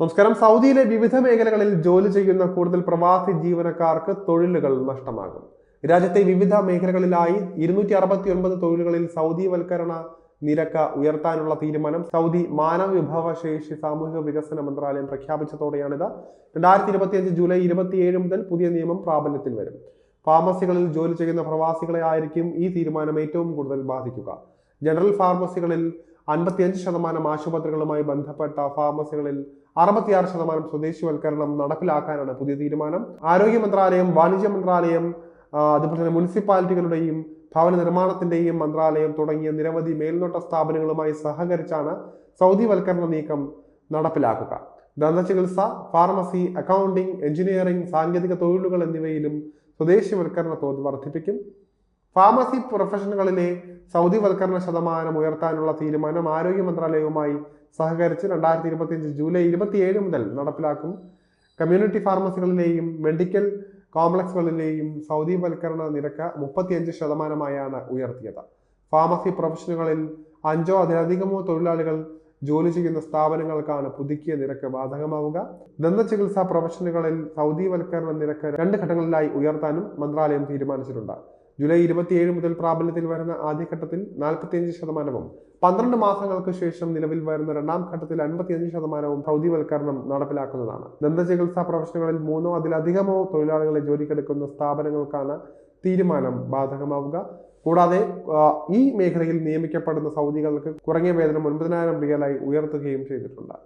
നമസ്കാരം. സൗദിയിലെ വിവിധ മേഖലകളിൽ ജോലി ചെയ്യുന്ന കൂടുതൽ പ്രവാസി ജീവനക്കാർക്ക് തൊഴിലുകൾ നഷ്ടമാകും. രാജ്യത്തെ വിവിധ മേഖലകളിലായി ഇരുന്നൂറ്റി അറുപത്തി ഒൻപത് തൊഴിലുകളിൽ സൗദിവൽക്കരണ നിരക്ക് ഉയർത്താനുള്ള തീരുമാനം സൗദി മാനവ വിഭവശേഷി സാമൂഹിക വികസന മന്ത്രാലയം പ്രഖ്യാപിച്ചതോടെയാണിത്. രണ്ടായിരത്തി ഇരുപത്തിയഞ്ച് ജൂലൈ ഇരുപത്തിയേഴ് മുതൽ പുതിയ നിയമം പ്രാബല്യത്തിൽ വരും. ഫാർമസികളിൽ ജോലി ചെയ്യുന്ന പ്രവാസികളെ ആയിരിക്കും ഈ തീരുമാനം ഏറ്റവും കൂടുതൽ ബാധിക്കുക. ജനറൽ ഫാർമസികളിൽ അൻപത്തിയഞ്ച് ശതമാനം ആശുപത്രികളുമായി ബന്ധപ്പെട്ട ഫാർമസികളിൽ അറുപത്തിയാറ് ശതമാനം സ്വദേശിവൽക്കരണം നടപ്പിലാക്കാനാണ് പുതിയ തീരുമാനം. ആരോഗ്യ മന്ത്രാലയം വാണിജ്യ മന്ത്രാലയം അതുപോലെ തന്നെ മുനിസിപ്പാലിറ്റികളുടെയും ഭവന നിർമ്മാണത്തിന്റെയും മന്ത്രാലയം തുടങ്ങിയ നിരവധി മേൽനോട്ട സ്ഥാപനങ്ങളുമായി സഹകരിച്ചാണ് സൗദിവൽക്കരണ നീക്കം നടപ്പിലാക്കുക. ദന്തചികിത്സ ഫാർമസി അക്കൗണ്ടിംഗ് എഞ്ചിനീയറിംഗ് സാങ്കേതിക തൊഴിലുകൾ എന്നിവയിലും സ്വദേശിവൽക്കരണ തോത് വർദ്ധിപ്പിക്കും. ഫാർമസി പ്രൊഫഷനുകളിലെ സൗദിവൽക്കരണ ശതമാനം ഉയർത്താനുള്ള തീരുമാനം ആരോഗ്യ മന്ത്രാലയവുമായി സഹകരിച്ച് രണ്ടായിരത്തി ഇരുപത്തിയഞ്ച് ജൂലൈ ഇരുപത്തിയേഴ് മുതൽ നടപ്പിലാക്കും. കമ്മ്യൂണിറ്റി ഫാർമസികളിലെയും മെഡിക്കൽ കോംപ്ലക്സുകളിലെയും സൗദിവൽക്കരണ നിരക്ക് മുപ്പത്തിയഞ്ച് ശതമാനമായാണ് ഉയർത്തിയത്. ഫാർമസി പ്രൊഫഷനുകളിൽ അഞ്ചോ അതിലധികമോ തൊഴിലാളികൾ ജോലി ചെയ്യുന്ന സ്ഥാപനങ്ങൾക്കാണ് പുതുക്കിയ നിരക്ക് ബാധകമാവുക. ദന്ത ചികിത്സാ പ്രൊഫഷനുകളിൽ സൗദിവൽക്കരണ നിരക്ക് രണ്ട് ഘട്ടങ്ങളിലായി ഉയർത്താനും മന്ത്രാലയം തീരുമാനിച്ചിട്ടുണ്ട്. ജൂലൈ ഇരുപത്തിയേഴ് മുതൽ പ്രാബല്യത്തിൽ വരുന്ന ആദ്യഘട്ടത്തിൽ നാൽപ്പത്തിയഞ്ച് ശതമാനവും പന്ത്രണ്ട് മാസങ്ങൾക്ക് ശേഷം നിലവിൽ വരുന്ന രണ്ടാം ഘട്ടത്തിൽ അൻപത്തിയഞ്ച് ശതമാനവും ഭൗതികവൽക്കരണം നടപ്പിലാക്കുന്നതാണ്. ദന്തചികിത്സാ പ്രൊഫഷനുകളിൽ മൂന്നോ അതിലധികമോ തൊഴിലാളികളെ ജോലിക്കെടുക്കുന്ന സ്ഥാപനങ്ങൾക്കാണ് തീരുമാനം ബാധകമാവുക. കൂടാതെ ഈ മേഖലയിൽ നിയമിക്കപ്പെടുന്ന സൗദികൾക്ക് കുറഞ്ഞ വേതനം ഒൻപതിനായിരം റിയലായി ഉയർത്തുകയും ചെയ്തിട്ടുണ്ട്.